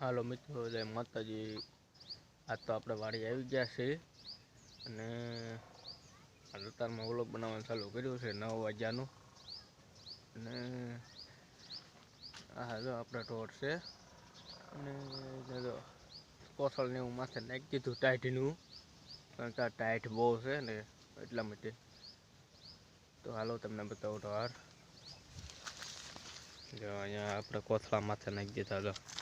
હાલો મિત્રો, જય માતાજી. આજ તો આપણે વાડી આવી ગયા છે અને અત્યારમાં વ્લોગ બનાવવાનું ચાલુ કર્યું છે નવ વાગ્યાનું. અને હા જો આપણે ઢોર છે. અને જો હું માથે નાખી દીધું ટાઈટનું કારણ કે આ ટાઈટ બહુ છે ને, એટલા માટે. તો હાલો તમને બતાવું ઢોર. જો અહીંયા આપણે કોથળા માથે નાખી દીધા, જો. તો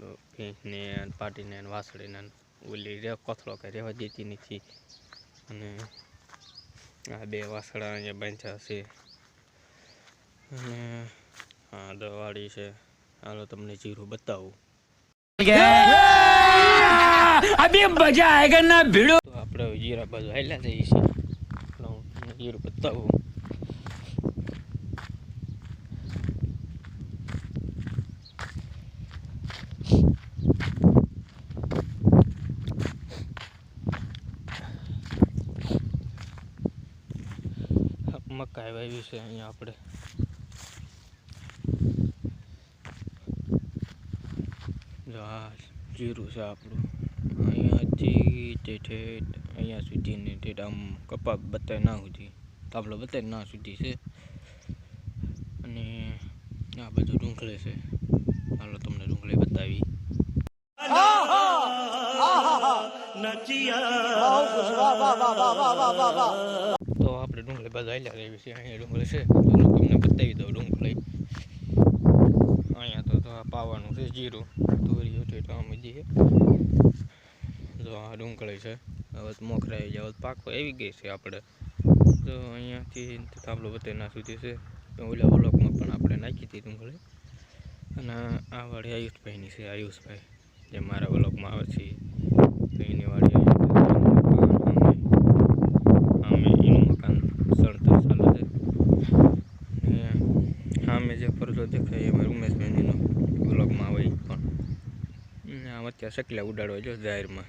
ભેંસને પાટીને વાસળીને ઓલી રે કોથળો કે રહેવા દેતી નથી. અને આ બે વાસળા અહીંયા બાંધ્યા છે. અને આ દવાડી છે. હાલો તમને જીરું બતાવું. મજા આયગા ના ભીડો. આપણે જીરા બાજુ હાલ્યા જઈએ છીએ. જીરું બતાવું. મકાઈ વાવી છે અહીંયા આપણે. જીરું છે આપણું. અહીંયાથી તે ઠેઠ, અહીંયા સુધીને ઠેઠ આમ કપા બતાય ના સુધી. તાપલો બતાવી ના સુધી છે. અને આ બધું ડુંગળી છે. હાલો તમને ડુંગળી બતાવી. તો આપણે ડુંગળી બધા હાલ્યા રહેવી છે અહીંયા ડુંગળી છે. તો તમને બતાવી દઉં ડુંગળી. અહીંયા તો તો આ પાવાનું છે જીરું. તુરી ઠેઠ આમ જઈએ. જો આ ડુંગળી છે. હવે તો મોખરાઈ જાય હવે પાકો આવી ગઈ છે આપણે. તો અહીંયાથી થાંભલો બતેના સુધી છે. ઓલા બ્લોકમાં પણ આપણે નાખી હતી ડુંગળી. અને આ વાળી આયુષભાઈની છે આયુષભાઈ જે મારા બ્લોકમાં આવે છે. તો વાળી આમે એનું મકાન સડતર ચાલે છે. સામે જે ફરતો દેખાય એમાં ઉમેશભાઈનો બ્લોગમાં આવે પણ. આમ અત્યારે શકલા ઉડાડવા જો જાહેરમાં.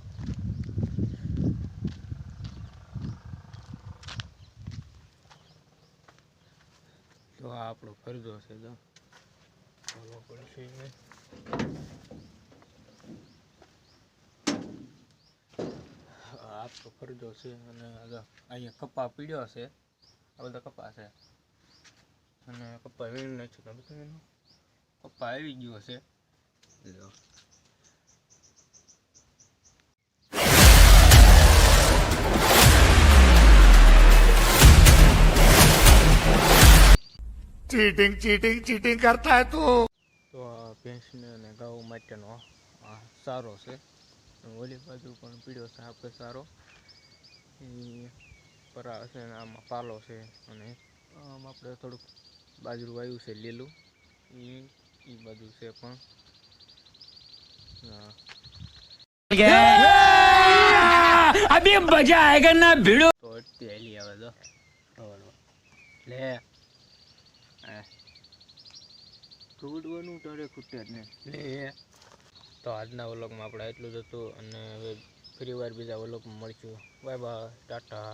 તો આ આપણો ફરજો છે, જો. ચાલો પડશે આપણો ફરજો છે અને અહીંયા કપા પીડ્યો છે. આ બધા કપા છે. અને કપા વીણ નાખ્યો કપા આવી ગયો છે. ચીટિંગ ચીટિંગ ચીટિંગ કરતા હે તું. તો આ ભેંસને અને ગાઉ માટેનો આ સારો છે. ઓલી બાજુ પણ પીળો છે આપણે સારો. એ પરા છે અને આમાં પાલો છે અને આમ આપણે થોડુંક બાજરું વાયું છે લીલું. એ એ બાજુ છે પણ. અભી મજા આયેગા ના ભીડો? તો હેલી આવે તો લે. કૂદવાનું તારે ખૂટે જ તો આજના વ્લોગમાં આપણે એટલું જ હતું અને હવે ફરી વાર બીજા વ્લોગમાં મળશું. Bye bye, tata.